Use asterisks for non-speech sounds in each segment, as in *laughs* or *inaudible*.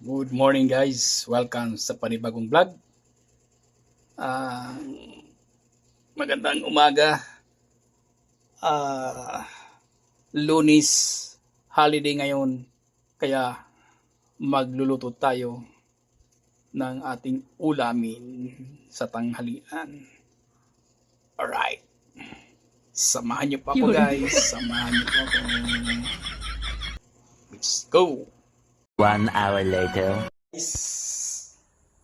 Good morning guys. Welcome sa panibagong vlog. Ah, magandang umaga. Ah, lunis holiday ngayon. Kaya magluluto tayo ng ating ulamin sa tanghalian. Alright. Samahan niyo pa ako guys. Samahan niyo pa ako. Let's go. One hour later. Guys,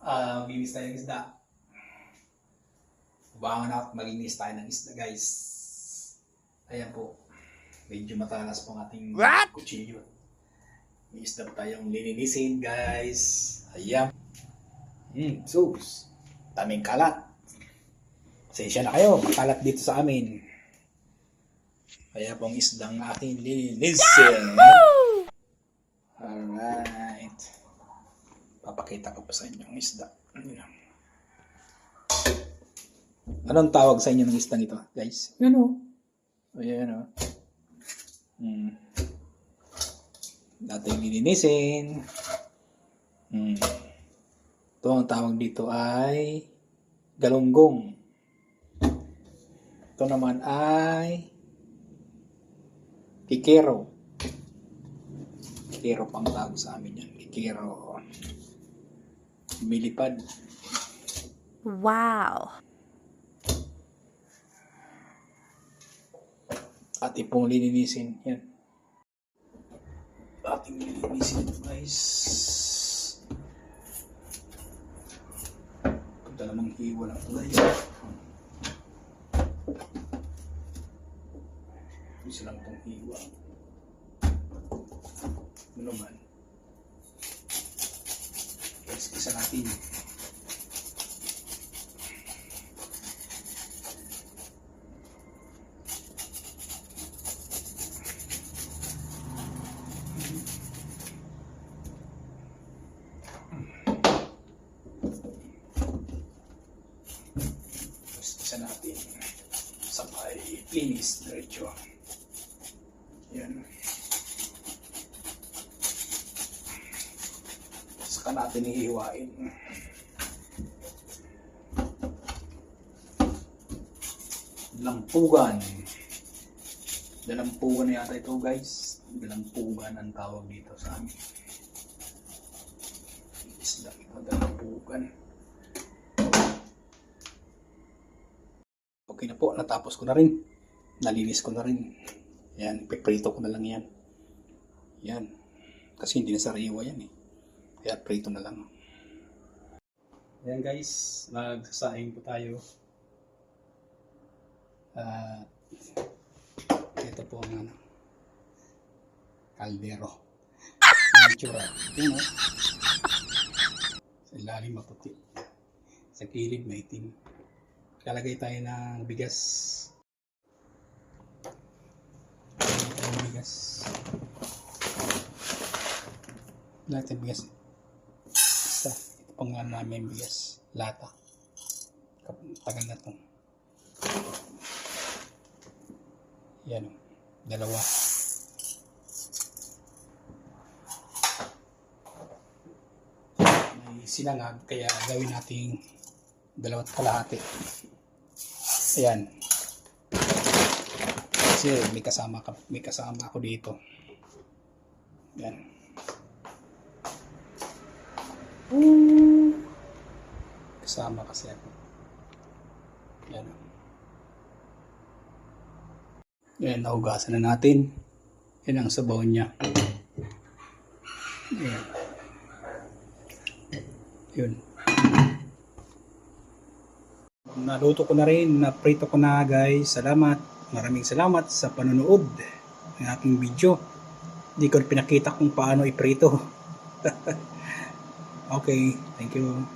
ah maglinis tayo ng isda. Bangon ako, maglinis tayo ng isda, guys. Ayan po. Medyo matalas po ang ating What? kutsilyo. May isda pa tayong lininisin, guys. Ayan. Hmm, sus. Daming kalat. Pasensya na kayo, makalat dito sa amin. Kaya pong isdang aking lininisin. Alright. Papakita ko pa sa inyo ang isda. Ayan. Anong tawag sa inyo ng isdang ito, guys? Yun o. Ayan o. Hmm. Dating lilinisin. Hmm. Ito ang tawag dito ay galunggong. Ito naman ay kikero. Kikero pang tawag sa amin yan. Kikero. Milipad. Wow. Ating pong lilinisin. Yan. Ating lilinisin ito guys. Punta namang hiwa ito guys. Isa lang itong hiwa. Naman. Guys, isa natin. Isa natin sa may linis diretso. Yan. Saka natin ihiwain. Lampugan. Dalampugan na yata ito guys. Dalampugan ang tawag dito sa amin. Isda ito, dalampugan. Okay na po, natapos ko na rin. Nalinis ko na rin. Yan, ipiprito ko na lang yan. Yan. Kasi hindi na sariwa yan eh. Kaya prito na lang. Ayan guys, nagsasaing po tayo. At ito po ang ano, kaldero. Ang itsura. Yun o. Sa ilalim maputi. Sa kilid maitim. Lalagay tayo ng bigas. Bigas. Lahat ng bigas. Pang namin bigas. Lata. Tagal na to. Yan. Dalawa. May sinangag kaya gawin nating dalawat kalahati. Ayan. Kasi may kasama ka, may kasama ako dito. Yan. Kasama kasi ako. Yan. Yan, nahugasan na natin. Yan ang sabaw niya. Yan. Yun. Naluto ko na rin, naprito ko na guys. Salamat. Maraming salamat sa panonood ng aking video. Hindi ko pinakita kung paano iprito. *laughs* okay, thank you.